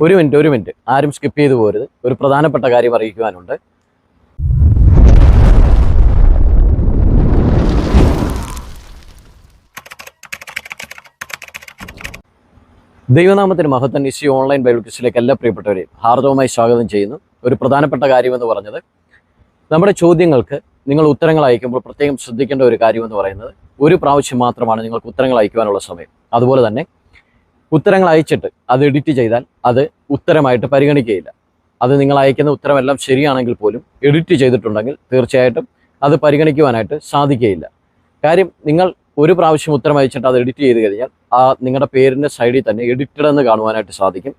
ഒരു മിനിറ്റ് ഒരു മിനിറ്റ്. ആരും സ്കിപ്പ് ചെയ്തു പോരുത്. ഒരു പ്രധാനപ്പെട്ട കാര്യം അറിയിക്കുവാനുണ്ട്. ദൈവനാമത്തിന് മഹത്തൻ ഇസി ഓൺലൈൻ ബൈബിൾ ക്വിസിലേക്ക് എല്ലാ പ്രിയപ്പെട്ടവരെയും ഹാർദവമായി സ്വാഗതം ചെയ്യുന്നു. ഒരു പ്രധാനപ്പെട്ട കാര്യമെന്ന് പറഞ്ഞത് നമ്മുടെ ചോദ്യങ്ങൾക്ക് നിങ്ങൾ ഉത്തരങ്ങൾ അയക്കുമ്പോൾ പ്രത്യേകം ശ്രദ്ധിക്കേണ്ട ഒരു കാര്യമെന്ന് പറയുന്നത് ഒരു പ്രാവശ്യം മാത്രമാണ് നിങ്ങൾക്ക് ഉത്തരങ്ങൾ അയക്കുവാനുള്ള സമയം. അതുപോലെ തന്നെ ഉത്തരങ്ങൾ അയച്ചിട്ട് അത് എഡിറ്റ് ചെയ്താൽ അത് ഉത്തരമായിട്ട് പരിഗണിക്കുകയില്ല. അത് നിങ്ങൾ അയക്കുന്ന ഉത്തരമെല്ലാം ശരിയാണെങ്കിൽ പോലും എഡിറ്റ് ചെയ്തിട്ടുണ്ടെങ്കിൽ തീർച്ചയായിട്ടും അത് പരിഗണിക്കുവാനായിട്ട് സാധിക്കുകയില്ല. കാര്യം നിങ്ങൾ ഒരു പ്രാവശ്യം ഉത്തരം അയച്ചിട്ട് അത് എഡിറ്റ് ചെയ്ത് കഴിഞ്ഞാൽ ആ നിങ്ങളുടെ പേരിന്റെ സൈഡിൽ തന്നെ എഡിറ്റഡ് എന്ന് കാണുവാനായിട്ട് സാധിക്കും.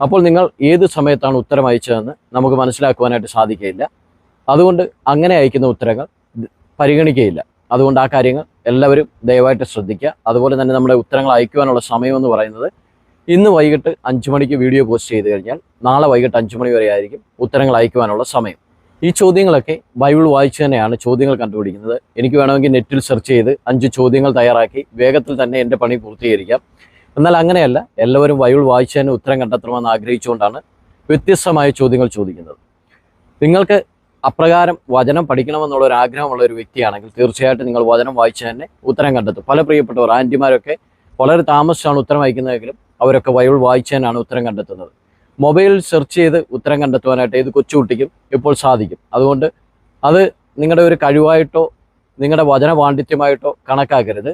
അപ്പോൾ നിങ്ങൾ ഏത് സമയത്താണ് ഉത്തരം അയച്ചതെന്ന് നമുക്ക് മനസ്സിലാക്കുവാനായിട്ട് സാധിക്കുകയില്ല. അതുകൊണ്ട് അങ്ങനെ അയക്കുന്ന ഉത്തരങ്ങൾ പരിഗണിക്കുകയില്ല. അതുകൊണ്ട് ആ കാര്യങ്ങൾ എല്ലാവരും ദയവായിട്ട് ശ്രദ്ധിക്കുക. അതുപോലെ തന്നെ നമ്മുടെ ഉത്തരങ്ങൾ അയക്കുവാനുള്ള സമയം എന്ന് പറയുന്നത് ഇന്ന് വൈകിട്ട് അഞ്ച് മണിക്ക് വീഡിയോ പോസ്റ്റ് ചെയ്ത് കഴിഞ്ഞാൽ നാളെ വൈകിട്ട് അഞ്ച് മണി വരെ ആയിരിക്കും ഉത്തരങ്ങൾ അയക്കുവാനുള്ള സമയം. ഈ ചോദ്യങ്ങളൊക്കെ ബൈബിൾ വായിച്ച് തന്നെയാണ് ചോദ്യങ്ങൾ കണ്ടുപിടിക്കുന്നത്. എനിക്ക് വേണമെങ്കിൽ നെറ്റിൽ സെർച്ച് ചെയ്ത് അഞ്ച് ചോദ്യങ്ങൾ തയ്യാറാക്കി വേഗത്തിൽ തന്നെ എന്റെ പണി പൂർത്തീകരിക്കാം. എന്നാൽ അങ്ങനെയല്ല എല്ലാവരും ബൈബിൾ വായിച്ചു തന്നെ ഉത്തരം കണ്ടെത്തണമെന്ന് ആഗ്രഹിച്ചുകൊണ്ടാണ് വ്യത്യസ്തമായ ചോദ്യങ്ങൾ ചോദിക്കുന്നത്. നിങ്ങൾക്ക് അപ്രകാരം വചനം പഠിക്കണമെന്നുള്ള ഒരു ആഗ്രഹമുള്ള ഒരു വ്യക്തിയാണെങ്കിൽ തീർച്ചയായിട്ടും നിങ്ങൾ വചനം വായിച്ച് തന്നെ ഉത്തരം കണ്ടെത്തും. പല പ്രിയപ്പെട്ടവർ ആന്റിമാരൊക്കെ വളരെ താമസിച്ചാണ് ഉത്തരം അയക്കുന്നതെങ്കിലും അവരൊക്കെ ബൈബിൾ വായിച്ച് തന്നെയാണ് ഉത്തരം കണ്ടെത്തുന്നത്. മൊബൈൽ സെർച്ച് ചെയ്ത് ഉത്തരം കണ്ടെത്തുവാനായിട്ട് ഏത് കൊച്ചുകുട്ടിക്കും ഇപ്പോൾ സാധിക്കും. അതുകൊണ്ട് അത് നിങ്ങളുടെ ഒരു കഴിവായിട്ടോ നിങ്ങളുടെ വചന പാണ്ഡിത്യമായിട്ടോ കണക്കാക്കരുത്.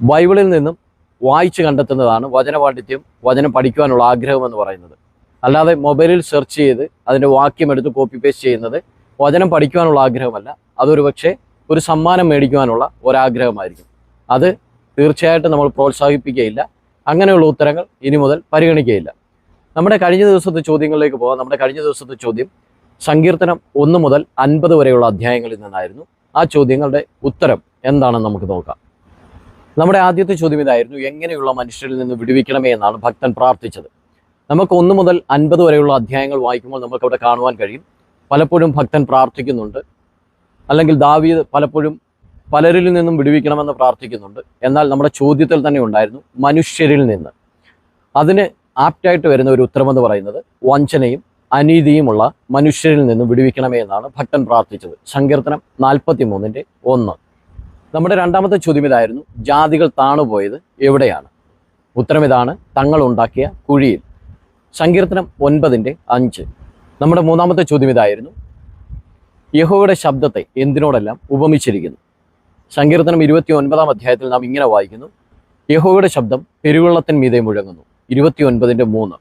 ബൈബിളിൽ നിന്നും വായിച്ച് കണ്ടെത്തുന്നതാണ് വചന പാണ്ഡിത്യം വചനം പഠിക്കുവാനുള്ള ആഗ്രഹം എന്ന് പറയുന്നത്. അല്ലാതെ മൊബൈലിൽ സെർച്ച് ചെയ്ത് അതിന്റെ വാക്യം എടുത്ത് കോപ്പി പേസ്റ്റ് ചെയ്യുന്നത് വചനം പഠിക്കുവാനുള്ള ആഗ്രഹമല്ല. അതൊരു പക്ഷേ ഒരു സമ്മാനം മേടിക്കുവാനുള്ള ഒരാഗ്രഹമായിരിക്കും. അത് തീർച്ചയായിട്ടും നമ്മൾ പ്രോത്സാഹിപ്പിക്കുകയില്ല. അങ്ങനെയുള്ള ഉത്തരങ്ങൾ ഇനി മുതൽ പരിഗണിക്കുകയില്ല. നമ്മുടെ കഴിഞ്ഞ ദിവസത്തെ ചോദ്യങ്ങളിലേക്ക് പോകാം. നമ്മുടെ കഴിഞ്ഞ ദിവസത്തെ ചോദ്യം സങ്കീർത്തനം ഒന്ന് മുതൽ അൻപത് വരെയുള്ള അധ്യായങ്ങളിൽ നിന്നായിരുന്നു. ആ ചോദ്യങ്ങളുടെ ഉത്തരം എന്താണെന്ന് നമുക്ക് നോക്കാം. നമ്മുടെ ആദ്യത്തെ ചോദ്യം ഇതായിരുന്നു എങ്ങനെയുള്ള മനുഷ്യരിൽ നിന്ന് വിടുവിക്കണമേ എന്നാണ് ഭക്തൻ പ്രാർത്ഥിച്ചത്. നമുക്ക് ഒന്ന് മുതൽ അൻപത് വരെയുള്ള അധ്യായങ്ങൾ വായിക്കുമ്പോൾ നമുക്ക് അവിടെ കാണുവാൻ കഴിയും. പലപ്പോഴും ഭക്തൻ പ്രാർത്ഥിക്കുന്നുണ്ട്. അല്ലെങ്കിൽ ദാവീദ് പലപ്പോഴും പലരിൽ നിന്നും വിടുവിക്കണമെന്ന് പ്രാർത്ഥിക്കുന്നുണ്ട്. എന്നാൽ നമ്മുടെ ചോദ്യത്തിൽ തന്നെ ഉണ്ടായിരുന്നു മനുഷ്യരിൽ നിന്ന്. അതിന് ആപ്റ്റായിട്ട് വരുന്ന ഒരു ഉത്തരമെന്ന് പറയുന്നത് വഞ്ചനയും അനീതിയുമുള്ള മനുഷ്യരിൽ നിന്നും വിടുവിക്കണമേ എന്നാണ് ഭക്തൻ പ്രാർത്ഥിച്ചത്. സങ്കീർത്തനം നാൽപ്പത്തി മൂന്നിന്റെ ഒന്ന്. നമ്മുടെ രണ്ടാമത്തെ ചോദ്യം ഇതായിരുന്നു ജാതികൾ താണുപോയത് എവിടെയാണ്? ഉത്തരം ഇതാണ് തങ്ങൾ ഉണ്ടാക്കിയ കുഴിയിൽ. സങ്കീർത്തനം ഒൻപതിന്റെ അഞ്ച്. നമ്മുടെ മൂന്നാമത്തെ ചോദ്യം ഇതായിരുന്നു. യഹോയുടെ ശബ്ദത്തെ എന്തിനോടെല്ലാം ഉപമിച്ചിരിക്കുന്നു? സങ്കീർത്തനം ഇരുപത്തി ഒൻപതാം അധ്യായത്തിൽ നാം ഇങ്ങനെ വായിക്കുന്നു. യഹോയുടെ ശബ്ദം പെരുവെള്ളത്തിന് മീതെ മുഴങ്ങുന്നു. ഇരുപത്തി ഒൻപതിന്റെ മൂന്ന്.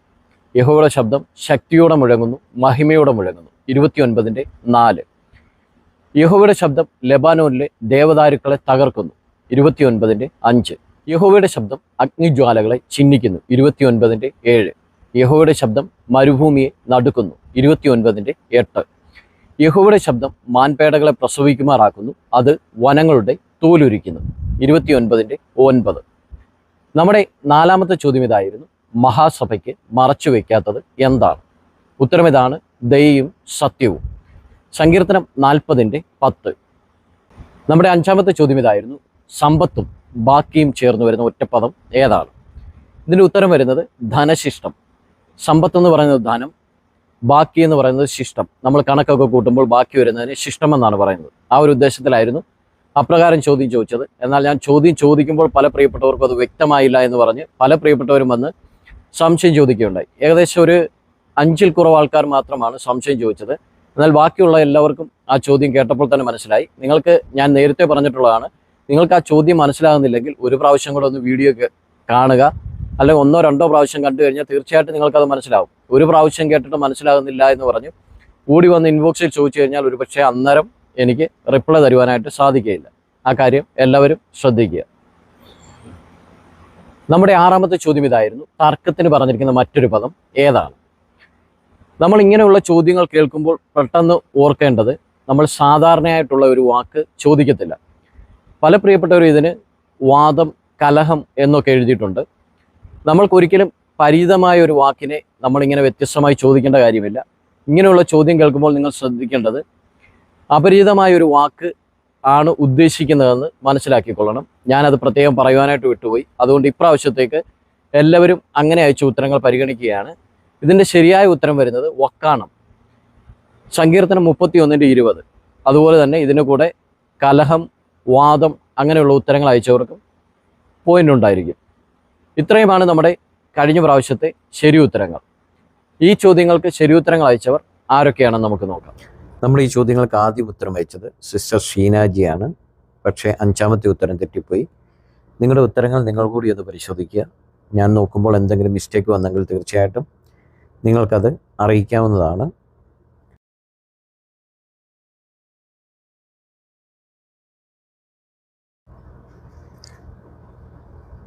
യഹോയുടെ ശബ്ദം ശക്തിയോടെ മുഴങ്ങുന്നു മഹിമയോടെ മുഴങ്ങുന്നു. ഇരുപത്തി ഒൻപതിന്റെ നാല്. യഹോവയുടെ ശബ്ദം ലെബാനോനിലെ ദേവദാരുക്കളെ തകർക്കുന്നു. ഇരുപത്തി ഒൻപതിന്റെ അഞ്ച്. യഹോവയുടെ ശബ്ദം അഗ്നിജ്വാലകളെ ചിഹ്നിക്കുന്നു ഇരുപത്തി ഒൻപതിന്റെ ഏഴ്. യഹോവയുടെ ശബ്ദം മരുഭൂമിയെ നടുക്കുന്നു. ഇരുപത്തി ഒൻപതിന്റെ എട്ട്. യഹോയുടെ ശബ്ദം മാൻപേടകളെ പ്രസവിക്കുമാറാക്കുന്നു. അത് വനങ്ങളുടെ തോലുരിക്കുന്നു. ഇരുപത്തി ഒൻപതിന്റെ ഒൻപത്. നമ്മുടെ നാലാമത്തെ ചോദ്യം ഇതായിരുന്നു. മഹാസഭയ്ക്ക് മറച്ചു വയ്ക്കാത്തത് എന്താണ്? ഉത്തരം ഇതാണ് ദയയും സത്യവും. സങ്കീർത്തനം നാൽപ്പതിന്റെ പത്ത്. നമ്മുടെ അഞ്ചാമത്തെ ചോദ്യം ഇതായിരുന്നു. സമ്പത്തും ബാക്കിയും ചേർന്ന് വരുന്ന ഒറ്റപ്പദം ഏതാണ്? ഇതിന്റെ ഉത്തരം വരുന്നത് ധനശിഷ്ടം. സമ്പത്ത് എന്ന് പറയുന്നത് ധനം ബാക്കി എന്ന് പറയുന്നത് ശിഷ്ടം. നമ്മൾ കണക്കൊക്കെ കൂട്ടുമ്പോൾ ബാക്കി വരുന്നതിന് ശിഷ്ടം എന്നാണ് പറയുന്നത്. ആ ഒരു ഉദ്ദേശത്തിലായിരുന്നു അപ്രകാരം ചോദ്യം ചോദിച്ചത്. എന്നാൽ ഞാൻ ചോദ്യം ചോദിക്കുമ്പോൾ പല പ്രിയപ്പെട്ടവർക്കും അത് വ്യക്തമായില്ല എന്ന് പറഞ്ഞ് പല പ്രിയപ്പെട്ടവരും വന്ന് സംശയം ചോദിക്കുകയുണ്ടായി. ഏകദേശം ഒരു അഞ്ചിൽ കുറവ് ആൾക്കാർ മാത്രമാണ് സംശയം ചോദിച്ചത്. എന്നാൽ ബാക്കിയുള്ള എല്ലാവർക്കും ആ ചോദ്യം കേട്ടപ്പോൾ തന്നെ മനസ്സിലായി. നിങ്ങൾക്ക് ഞാൻ നേരത്തെ പറഞ്ഞിട്ടുള്ളതാണ് നിങ്ങൾക്ക് ആ ചോദ്യം മനസ്സിലാകുന്നില്ലെങ്കിൽ ഒരു പ്രാവശ്യം കൂടെ ഒന്ന് വീഡിയോ കാണുക. അല്ലെങ്കിൽ ഒന്നോ രണ്ടോ പ്രാവശ്യം കണ്ടു കഴിഞ്ഞാൽ തീർച്ചയായിട്ടും നിങ്ങൾക്കത് മനസ്സിലാവും. ഒരു പ്രാവശ്യം കേട്ടിട്ട് മനസ്സിലാകുന്നില്ല എന്ന് പറഞ്ഞു. കൂടി വന്ന് ഇൻബോക്സിൽ ചോദിച്ചു കഴിഞ്ഞാൽ ഒരു പക്ഷേ അന്നേരം എനിക്ക് റിപ്ലൈ തരുവാനായിട്ട് സാധിക്കുകയില്ല. ആ കാര്യം എല്ലാവരും ശ്രദ്ധിക്കുക. നമ്മുടെ ആറാമത്തെ ചോദ്യം ഇതായിരുന്നു. തർക്കത്തിന് പറഞ്ഞിരിക്കുന്ന മറ്റൊരു പദം ഏതാണ്? നമ്മൾ ഇങ്ങനെയുള്ള ചോദ്യങ്ങൾ കേൾക്കുമ്പോൾ പെട്ടെന്ന് ഓർക്കേണ്ടത് നമ്മൾ സാധാരണയായിട്ടുള്ള ഒരു വാക്ക് ചോദിക്കത്തില്ല. പല പ്രിയപ്പെട്ടവരും ഇതിന് വാദം കലഹം എന്നൊക്കെ എഴുതിയിട്ടുണ്ട്. നമ്മൾക്കൊരിക്കലും പരിചിതമായ ഒരു വാക്കിനെ നമ്മളിങ്ങനെ വ്യത്യസ്തമായി ചോദിക്കേണ്ട കാര്യമില്ല. ഇങ്ങനെയുള്ള ചോദ്യം കേൾക്കുമ്പോൾ നിങ്ങൾ ശ്രദ്ധിക്കേണ്ടത് അപരിചിതമായ ഒരു വാക്ക് ആണ് ഉദ്ദേശിക്കുന്നതെന്ന് മനസ്സിലാക്കിക്കൊള്ളണം. ഞാനത് പ്രത്യേകം പറയുവാനായിട്ട് വിട്ടുപോയി. അതുകൊണ്ട് ഇപ്രാവശ്യത്തേക്ക് എല്ലാവരും അങ്ങനെ അയച്ച ഉത്തരങ്ങൾ പരിഗണിക്കുകയാണ്. ഇതിന്റെ ശരിയായ ഉത്തരം വരുന്നത് വക്കാണം. സങ്കീർത്തനം മുപ്പത്തി ഒന്നിന്റെ ഇരുപത്. അതുപോലെ തന്നെ ഇതിന് കൂടെ കലഹം വാദം അങ്ങനെയുള്ള ഉത്തരങ്ങൾ അയച്ചവർക്കും പോയിന്റ് ഉണ്ടായിരിക്കും. ഇത്രയുമാണ് നമ്മുടെ കഴിഞ്ഞ പ്രാവശ്യത്തെ ശരി ഉത്തരങ്ങൾ. ഈ ചോദ്യങ്ങൾക്ക് ശരി ഉത്തരങ്ങൾ അയച്ചവർ ആരൊക്കെയാണെന്ന് നമുക്ക് നോക്കാം. നമ്മൾ ഈ ചോദ്യങ്ങൾക്ക് ആദ്യം ഉത്തരം അയച്ചത് സിസ്റ്റർ ഷീനാജിയാണ്. പക്ഷേ അഞ്ചാമത്തെ ഉത്തരം തെറ്റിപ്പോയി. നിങ്ങളുടെ ഉത്തരങ്ങൾ നിങ്ങൾ കൂടി ഒന്ന് പരിശോധിക്കുക. ഞാൻ നോക്കുമ്പോൾ എന്തെങ്കിലും മിസ്റ്റേക്ക് വന്നെങ്കിൽ തീർച്ചയായിട്ടും നിങ്ങൾക്കത് അറിയിക്കാവുന്നതാണ്.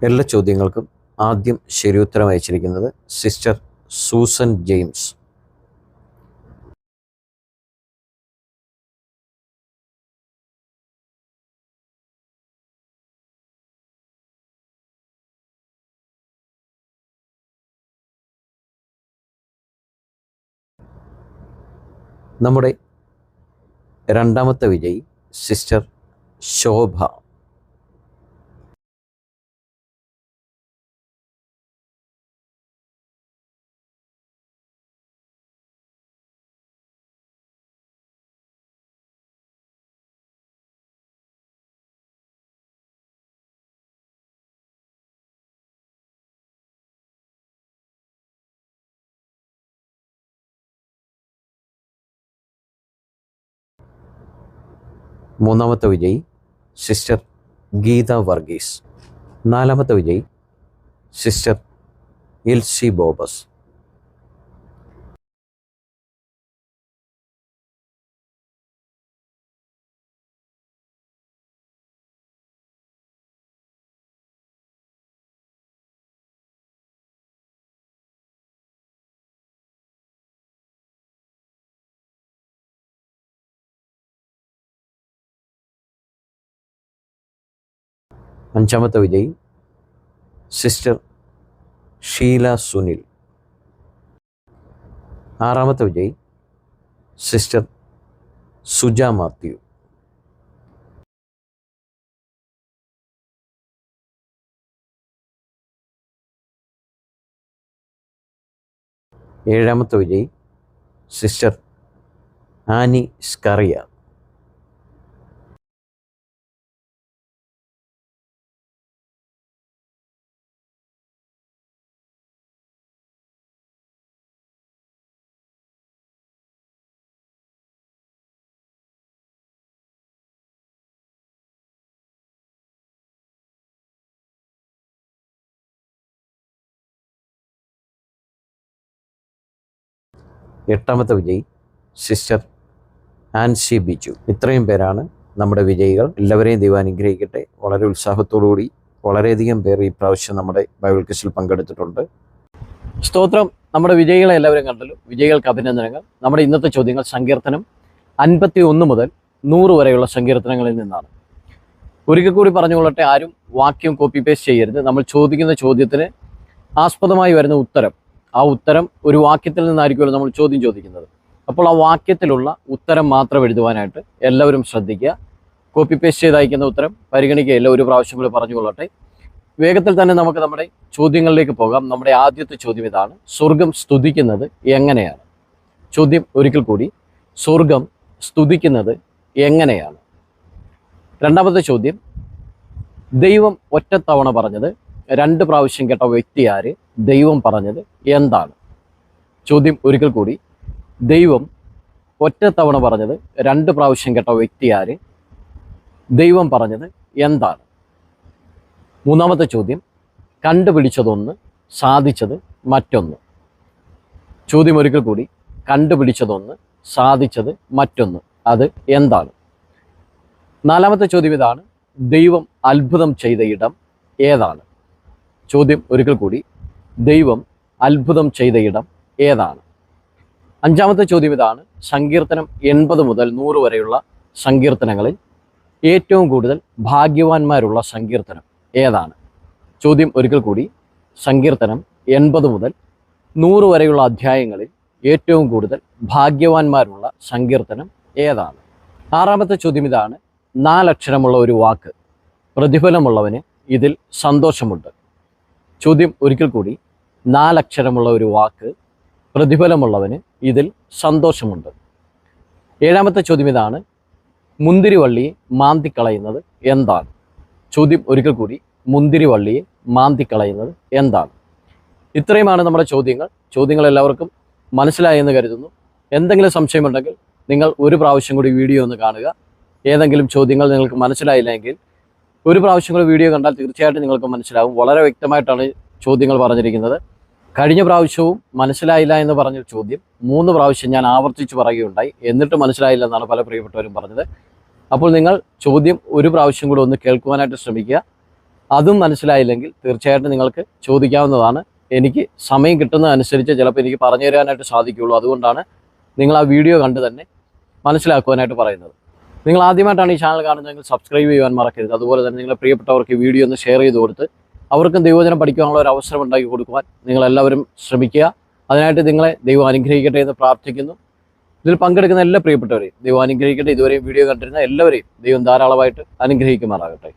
എല്ലാ ചോദ്യങ്ങൾക്കും ആദ്യം ശരിയുത്തരം അയച്ചിരിക്കുന്നത് സിസ്റ്റർ സൂസൻ ജെയിംസ്. നമ്മുടെ രണ്ടാമത്തെ വിജയി സിസ്റ്റർ ശോഭ. മൂന്നാമത്തെ വിജയി സിസ്റ്റർ ഗീത വർഗീസ്. നാലാമത്തെ വിജയി സിസ്റ്റർ എൽസി ബോബസ്. അഞ്ചാമത്തെ വിജയി സിസ്റ്റർ ഷീല സുനിൽ. ആറാമത്തെ വിജയി സിസ്റ്റർ സുജ മാത്യു. ഏഴാമത്തെ വിജയി സിസ്റ്റർ ആനി സ്കറിയ. എട്ടാമത്തെ വിജയി സിസ്റ്റർ ആൻസി ബിജു. ഇത്രയും പേരാണ് നമ്മുടെ വിജയികൾ. എല്ലാവരെയും ദൈവം അനുഗ്രഹിക്കട്ടെ. വളരെ ഉത്സാഹത്തോടുകൂടി വളരെയധികം പേർ ഈ പ്രാവശ്യം നമ്മുടെ ബൈബിൾ ക്വിസിൽ പങ്കെടുത്തിട്ടുണ്ട്. സ്തോത്രം. നമ്മുടെ വിജയികളെ എല്ലാവരും കണ്ടല്ലോ. വിജയികൾക്ക് അഭിനന്ദനങ്ങൾ. നമ്മുടെ ഇന്നത്തെ ചോദ്യങ്ങൾ സങ്കീർത്തനം അൻപത്തി ഒന്ന് മുതൽ നൂറ് വരെയുള്ള സങ്കീർത്തനങ്ങളിൽ നിന്നാണ്. ഒരിക്കൽ കൂടി പറഞ്ഞുകൊള്ളട്ടെ ആരും വാക്യം കോപ്പി പേസ്റ്റ് ചെയ്യരുത്. നമ്മൾ ചോദിക്കുന്ന ചോദ്യത്തിന് ആസ്പദമായി വരുന്ന ഉത്തരം ആ ഉത്തരം ഒരു വാക്യത്തിൽ നിന്നായിരിക്കുമല്ലോ നമ്മൾ ചോദ്യം ചോദിക്കുന്നത്. അപ്പോൾ ആ വാക്യത്തിലുള്ള ഉത്തരം മാത്രം എഴുതുവാനായിട്ട് എല്ലാവരും ശ്രദ്ധിക്കുക. കോപ്പി പേസ്റ്റ് ചെയ്ത് അയക്കുന്ന ഉത്തരം പരിഗണിക്കുകയില്ല ഒരു പ്രാവശ്യം കൂടി പറഞ്ഞുകൊള്ളട്ടെ. വേഗത്തിൽ തന്നെ നമുക്ക് നമ്മുടെ ചോദ്യങ്ങളിലേക്ക് പോകാം. നമ്മുടെ ആദ്യത്തെ ചോദ്യം ഇതാണ്. സ്വർഗം സ്തുതിക്കുന്നത് എങ്ങനെയാണ്? ചോദ്യം ഒരിക്കൽ കൂടി. സ്വർഗം സ്തുതിക്കുന്നത് എങ്ങനെയാണ്? രണ്ടാമത്തെ ചോദ്യം. ദൈവം ഒറ്റത്തവണ പറഞ്ഞത് രണ്ട് പ്രാവശ്യം കേട്ട വ്യക്തി ആര്? ദൈവം പറഞ്ഞത് എന്താണ്? ചോദ്യം ഒരിക്കൽ കൂടി. ദൈവം ഒറ്റ തവണ പറഞ്ഞത് രണ്ട് പ്രാവശ്യം കേട്ട വ്യക്തി ആര്? ദൈവം പറഞ്ഞത് എന്താണ്? മൂന്നാമത്തെ ചോദ്യം. കണ്ടുപിടിച്ചതൊന്ന് സാധിച്ചത് മറ്റൊന്ന്. ചോദ്യം ഒരിക്കൽ കൂടി. കണ്ടുപിടിച്ചതൊന്ന് സാധിച്ചത് മറ്റൊന്ന്. അത് എന്താണ്? നാലാമത്തെ ചോദ്യം ഇതാണ്. ദൈവം അത്ഭുതം ചെയ്ത ഇടം ഏതാണ്? ചോദ്യം ഒരിക്കൽ കൂടി. ദൈവം അത്ഭുതം ചെയ്ത ഇടം ഏതാണ്? അഞ്ചാമത്തെ ചോദ്യം ഇതാണ്. സങ്കീർത്തനം എൺപത് മുതൽ നൂറ് വരെയുള്ള സങ്കീർത്തനങ്ങളിൽ ഏറ്റവും കൂടുതൽ ഭാഗ്യവാന്മാരുള്ള സങ്കീർത്തനം ഏതാണ്? ചോദ്യം ഒരിക്കൽ കൂടി. സങ്കീർത്തനം എൺപത് മുതൽ നൂറ് വരെയുള്ള അധ്യായങ്ങളിൽ ഏറ്റവും കൂടുതൽ ഭാഗ്യവാന്മാരുള്ള സങ്കീർത്തനം ഏതാണ്? ആറാമത്തെ ചോദ്യം ഇതാണ്. നാലക്ഷരമുള്ള ഒരു വാക്ക്. പ്രതിഫലമുള്ളവന് ഇതിൽ സന്തോഷമുണ്ട്. ചോദ്യം ഒരിക്കൽ കൂടി. നാലക്ഷരമുള്ള ഒരു വാക്ക് പ്രതിഫലമുള്ളവന് ഇതിൽ സന്തോഷമുണ്ട്. ഏഴാമത്തെ ചോദ്യം ഇതാണ്. മുന്തിരിവള്ളിയെ മാന്തിക്കളയുന്നത് എന്താണ്? ചോദ്യം ഒരിക്കൽ കൂടി. മുന്തിരിവള്ളിയെ മാന്തിക്കളയുന്നത് എന്താണ്? ഇത്രയുമാണ് നമ്മുടെ ചോദ്യങ്ങൾ. ചോദ്യങ്ങൾ എല്ലാവർക്കും മനസ്സിലായെന്ന് കരുതുന്നു. എന്തെങ്കിലും സംശയമുണ്ടെങ്കിൽ നിങ്ങൾ ഒരു പ്രാവശ്യം കൂടി വീഡിയോ ഒന്ന് കാണുക. ഏതെങ്കിലും ചോദ്യങ്ങൾ നിങ്ങൾക്ക് മനസ്സിലായില്ലെങ്കിൽ ഒരു പ്രാവശ്യം കൂടെ വീഡിയോ കണ്ടാൽ തീർച്ചയായിട്ടും നിങ്ങൾക്ക് മനസ്സിലാവും. വളരെ വ്യക്തമായിട്ടാണ് ചോദ്യങ്ങൾ പറഞ്ഞിരിക്കുന്നത്. കഴിഞ്ഞ പ്രാവശ്യവും മനസ്സിലായില്ല എന്ന് പറഞ്ഞ ചോദ്യം മൂന്ന് പ്രാവശ്യം ഞാൻ ആവർത്തിച്ച് പറയുകയുണ്ടായി. എന്നിട്ട് മനസ്സിലായില്ല എന്നാണ് പല പ്രിയപ്പെട്ടവരും പറഞ്ഞത്. അപ്പോൾ നിങ്ങൾ ചോദ്യം ഒരു പ്രാവശ്യം കൂടെ ഒന്ന് കേൾക്കുവാനായിട്ട് ശ്രമിക്കുക. അതും മനസ്സിലായില്ലെങ്കിൽ തീർച്ചയായിട്ടും നിങ്ങൾക്ക് ചോദിക്കാവുന്നതാണ്. എനിക്ക് സമയം കിട്ടുന്നതനുസരിച്ച് ചിലപ്പോൾ എനിക്ക് പറഞ്ഞു തരാനായിട്ട് സാധിക്കുകയുള്ളൂ. അതുകൊണ്ടാണ് നിങ്ങൾ ആ വീഡിയോ കണ്ട് തന്നെ മനസ്സിലാക്കുവാനായിട്ട് പറയുന്നത്. നിങ്ങൾ ആദ്യമായിട്ടാണ് ഈ ചാനൽ കാണുന്നതെങ്കിൽ സബ്സ്ക്രൈബ് ചെയ്യാൻ മറക്കരുത്. അതുപോലെ തന്നെ നിങ്ങളുടെ പ്രിയപ്പെട്ടവർക്ക് വീഡിയോ ഒന്ന് ഷെയർ ചെയ്ത് കൊടുത്ത് അവർക്കും ദൈവജനം പഠിക്കാനുള്ള ഒരു അവസരം ഉണ്ടാക്കി കൊടുക്കുവാൻ നിങ്ങളെല്ലാവരും ശ്രമിക്കുക. അതിനായിട്ട് നിങ്ങളെ ദൈവം അനുഗ്രഹിക്കട്ടെ എന്ന് പ്രാർത്ഥിക്കുന്നു. ഇതിൽ പങ്കെടുക്കുന്ന എല്ലാ പ്രിയപ്പെട്ടവരെയും ദൈവം അനുഗ്രഹിക്കട്ടെ. ഇതുവരെയും വീഡിയോ കണ്ടിരുന്ന എല്ലാവരെയും ദൈവം ധാരാളമായിട്ട് അനുഗ്രഹിക്കുമാറാകട്ടെ.